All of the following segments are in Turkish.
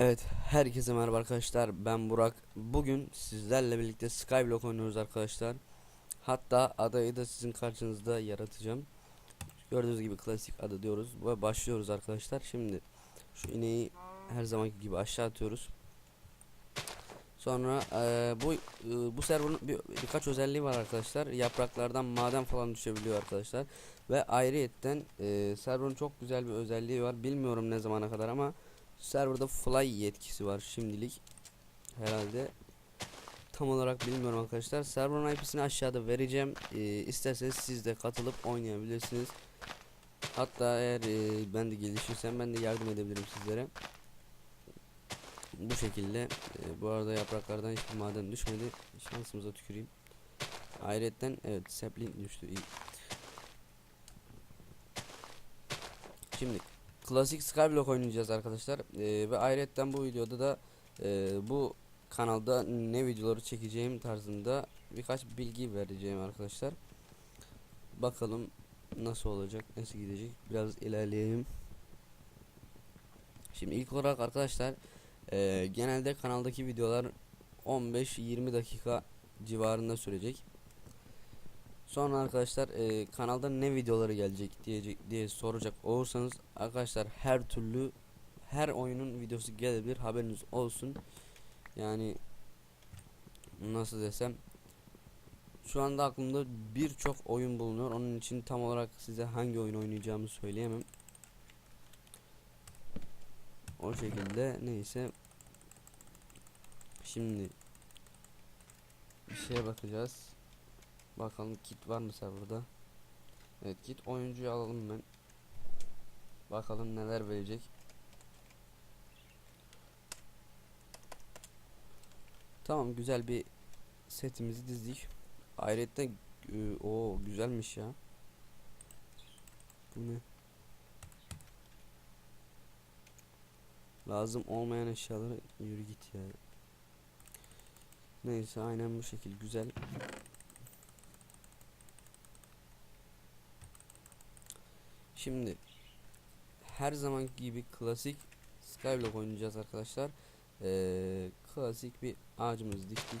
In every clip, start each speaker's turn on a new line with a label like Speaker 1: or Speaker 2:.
Speaker 1: Evet, herkese merhaba arkadaşlar. Ben Burak. Bugün sizlerle birlikte Skyblock oynuyoruz arkadaşlar. Hatta adayı da sizin karşınızda yaratacağım. Gördüğünüz gibi klasik ada diyoruz ve başlıyoruz arkadaşlar. Şimdi şu ineği her zamanki gibi aşağı atıyoruz. Sonra eee, bu eee, bu serverın bir, birkaç özelliği var arkadaşlar. Yapraklardan maden falan düşebiliyor arkadaşlar. Ve ayrıyetten eee serverın çok güzel bir özelliği var. Bilmiyorum ne zamana kadar ama Serverda fly yetkisi var şimdilik. Herhalde. Tam olarak bilmiyorum arkadaşlar. Server'ın IP'sini aşağıda vereceğim. Ee, isterseniz siz de katılıp oynayabilirsiniz. Hatta eğer e, ben de gelişirsem ben de yardım edebilirim sizlere. Bu şekilde. e, bu arada yapraklardan hiçbir maden düşmedi. Şansımıza tüküreyim. Ayrıca evet sapling düştü. iyi. Şimdi Klasik Skyblock oynayacağız arkadaşlar. Ee, ve ayrıca bu videoda da e, bu kanalda ne videoları çekeceğim tarzında birkaç bilgi vereceğim arkadaşlar. Bakalım nasıl olacak, nasıl gidecek. Biraz ilerleyelim. Şimdi ilk olarak arkadaşlar e, genelde kanaldaki videolar 15-20 dakika civarında sürecek. Sonra arkadaşlar e, kanalda ne videoları gelecek diyecek diye soracak olursanız arkadaşlar her türlü her oyunun videosu gelebilir haberiniz olsun. Yani nasıl desem şu anda aklımda birçok oyun bulunuyor. Onun için tam olarak size hangi oyun oynayacağımı söyleyemem. O şekilde neyse. Şimdi bir şeye bakacağız. Bakalım kit var mı serverda? Evet kit oyuncuyu alalım ben. Bakalım neler verecek. Tamam güzel bir setimizi dizdik. Ayrıca e, o güzelmiş ya. Bu ne? Lazım olmayan eşyaları yürü git ya. Neyse aynen bu şekil güzel. Şimdi her zaman gibi klasik Skyblock oynayacağız arkadaşlar. Ee, klasik bir ağacımızı diktik.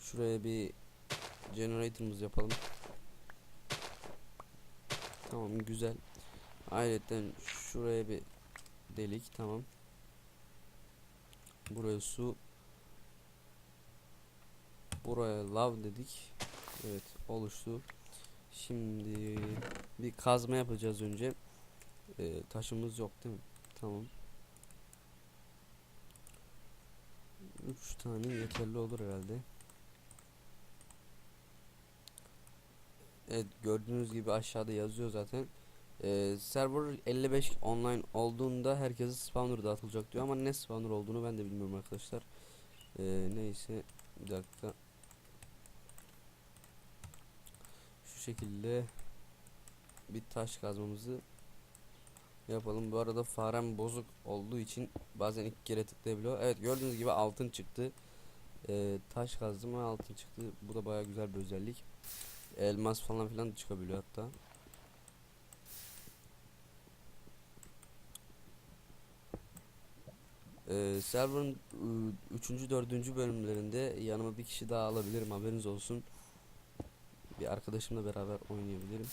Speaker 1: Şuraya bir generator'ımız yapalım. Tamam güzel. Ayrıca şuraya bir delik tamam. Buraya su. Buraya lav dedik. Evet oluştu. Şimdi bir kazma yapacağız önce. Ee, taşımız yok değil mi? Tamam. 3 tane yeterli olur herhalde. Evet gördüğünüz gibi aşağıda yazıyor zaten. Ee, server 55 online olduğunda herkese spawner dağıtılacak diyor ama ne spawner olduğunu ben de bilmiyorum arkadaşlar. Ee, neyse bir dakika. Şu şekilde bir taş kazmamızı yapalım. Bu arada farem bozuk olduğu için bazen iki kere tıklayabiliyor. Evet gördüğünüz gibi altın çıktı. Ee, taş kazdım ve altın çıktı. Bu da baya güzel bir özellik. Elmas falan filan da çıkabiliyor hatta. Ee, server'ın 3. 4. bölümlerinde yanıma bir kişi daha alabilirim haberiniz olsun. Bir arkadaşımla beraber oynayabilirim.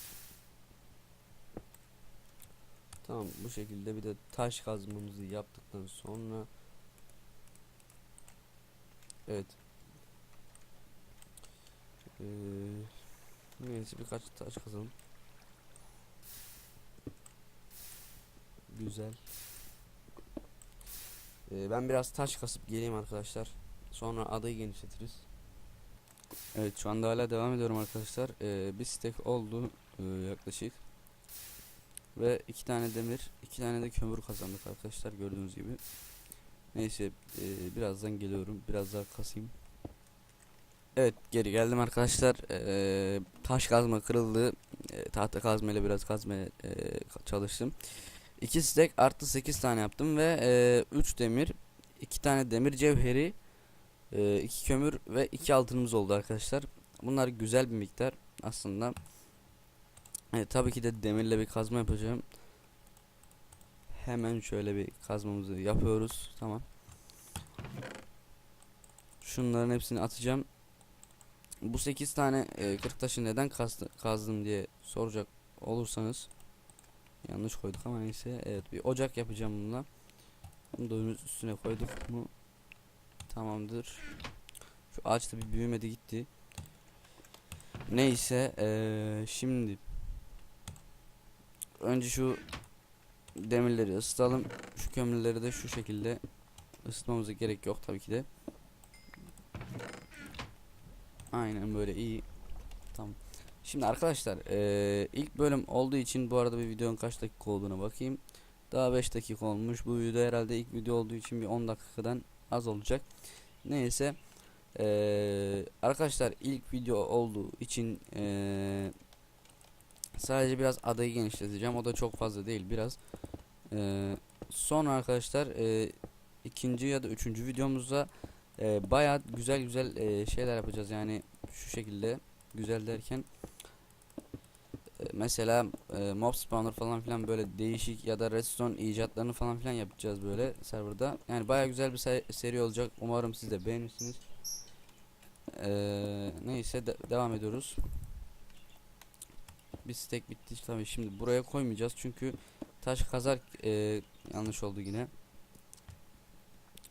Speaker 1: Tamam bu şekilde. Bir de taş kazmamızı yaptıktan sonra Evet. Ee, Neyse birkaç taş kazalım. Güzel. Ee, Ben biraz taş kasıp geleyim arkadaşlar. Sonra adayı genişletiriz Evet şu anda hala devam ediyorum arkadaşlar ee, Bir stack oldu ee, yaklaşık ve iki tane demir, iki tane de kömür kazandık arkadaşlar gördüğünüz gibi. Neyse e, birazdan geliyorum. Biraz daha kasayım. Evet geri geldim arkadaşlar. E, taş kazma kırıldı. E, tahta kazma ile biraz kazmaya e, çalıştım. 2 stack artı 8 tane yaptım ve 3 e, demir, 2 tane demir cevheri, 2 kömür ve 2 altınımız oldu arkadaşlar. Bunlar güzel bir miktar aslında. Evet, tabii ki de demirle bir kazma yapacağım. Hemen şöyle bir kazmamızı yapıyoruz. Tamam. Şunların hepsini atacağım. Bu 8 tane e, 40 taşı neden kazdı, kazdım diye soracak olursanız yanlış koyduk ama neyse evet bir ocak yapacağım bununla. Bunu da üstüne koyduk mu tamamdır. Şu ağaç da bir büyümedi gitti. Neyse eee, şimdi önce şu demirleri ısıtalım. Şu kömürleri de şu şekilde ısıtmamıza gerek yok tabii ki de. Aynen böyle iyi. Tamam. Şimdi arkadaşlar eee, ilk bölüm olduğu için bu arada bir videonun kaç dakika olduğuna bakayım. Daha 5 dakika olmuş. Bu video herhalde ilk video olduğu için bir 10 dakikadan az olacak. Neyse. Eee, arkadaşlar ilk video olduğu için eee, sadece biraz adayı genişleteceğim. O da çok fazla değil biraz. Eee, sonra arkadaşlar eee, ikinci ya da üçüncü videomuzda eee bayağı güzel güzel eee, şeyler yapacağız. Yani şu şekilde güzel derken e, mesela e, mob spawner falan filan böyle değişik ya da redstone icatlarını falan filan yapacağız böyle serverda. Yani baya güzel bir se- seri olacak. Umarım siz de beğenirsiniz. Ee, neyse de- devam ediyoruz. Bir stack bitti tabii şimdi buraya koymayacağız çünkü taş kazar e, yanlış oldu yine.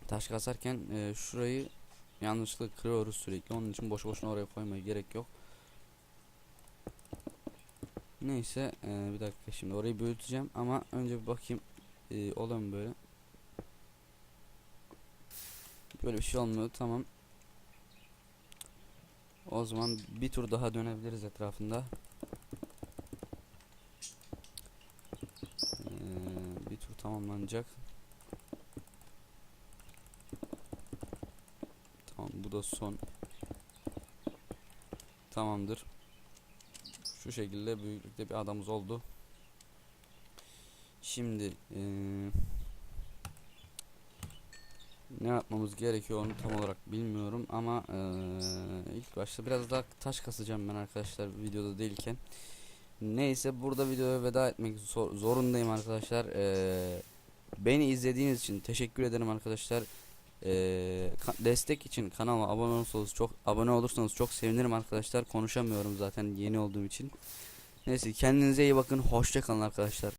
Speaker 1: Taş kazarken e, şurayı yanlışlıkla kırıyoruz sürekli. Onun için boş boşuna oraya koymaya gerek yok. Neyse eee, bir dakika şimdi orayı büyüteceğim ama önce bir bakayım oluyor mu böyle. Böyle bir şey olmuyor tamam. O zaman bir tur daha dönebiliriz etrafında. Eee, bir tur tamamlanacak. Tamam bu da son. Tamamdır. Şu şekilde büyüklükte bir adamız oldu. Şimdi eee, ne yapmamız gerekiyor onu tam olarak bilmiyorum ama eee, ilk başta biraz daha taş kasacağım ben arkadaşlar videoda değilken. Neyse burada videoya veda etmek zor- zorundayım arkadaşlar. Eee, beni izlediğiniz için teşekkür ederim arkadaşlar. Ka- destek için kanala abone olursanız çok abone olursanız çok sevinirim arkadaşlar. Konuşamıyorum zaten yeni olduğum için. Neyse kendinize iyi bakın. Hoşça kalın arkadaşlar.